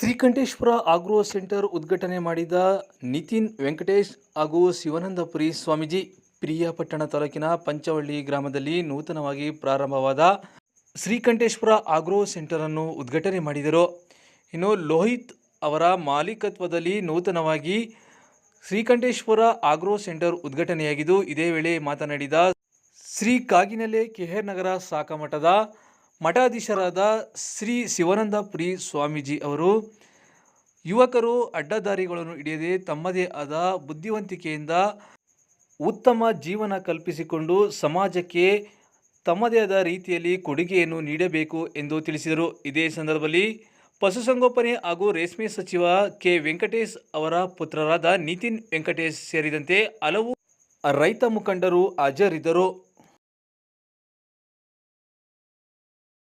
Srikanteshwara agro centre ಉದ್ಘಾಟನೆ ಮಾಡಿದ ನಿತಿನ್ ವೆಂಕಟೇಶ್ ಹಾಗೂ ಶಿವಾನಂದಪುರಿ ಸ್ವಾಮೀಜಿ ಪ್ರಿಯಾಪಟ್ಟಣ ತಾಲೂಕಿನ ಪಂಚವಳ್ಳಿ ಗ್ರಾಮದಲ್ಲಿ ನೂತನವಾಗಿ ಪ್ರಾರಂಭವಾದ ಶ್ರೀಕಂಠೇಶ್ವರ ಆಗ್ರೋ ಸೆಂಟರ್ ಅನ್ನು ಉದ್ಘಾಟನೆ ಮಾಡಿದರು. ಇನ್ನು ಲೋಹಿತ್ ಅವರ ಮಾಲೀಕತ್ವದಲ್ಲಿ ನೂತನವಾಗಿ ಶ್ರೀಕಂಠೇಶ್ವರ ಆಗ್ರೋ ಸೆಂಟರ್ ಉದ್ಘಾಟನೆಯಾಗಿದ್ದು, ಇದೇ ವೇಳೆ ಮಾತನಾಡಿದ ಶ್ರೀ ಕಾಗಿನೆಲೆ ಕೆಹೇರ್ ನಗರ ಸಾಕಮಠದ ಮಠಾಧೀಶರಾದ ಶ್ರೀ ಶಿವಾನಂದಪುರಿ ಸ್ವಾಮೀಜಿ ಅವರು ಯುವಕರು ಅಡ್ಡದಾರಿಗಳನ್ನು ಹಿಡಿಯದೆ ತಮ್ಮದೇ ಆದ ಬುದ್ಧಿವಂತಿಕೆಯಿಂದ ಉತ್ತಮ ಜೀವನ ಕಲ್ಪಿಸಿಕೊಂಡು ಸಮಾಜಕ್ಕೆ ತಮ್ಮದೇ ಆದ ರೀತಿಯಲ್ಲಿ ಕೊಡುಗೆಯನ್ನು ನೀಡಬೇಕು ಎಂದು ತಿಳಿಸಿದರು. ಇದೇ ಸಂದರ್ಭದಲ್ಲಿ ಪಶುಸಂಗೋಪನೆ ಹಾಗೂ ರೇಷ್ಮೆ ಸಚಿವ ಕೆ. ವೆಂಕಟೇಶ್ ಅವರ ಪುತ್ರರಾದ ನಿತಿನ್ ವೆಂಕಟೇಶ್ ಸೇರಿದಂತೆ ಹಲವು ರೈತ ಮುಖಂಡರು ಹಾಜರಿದ್ದರು.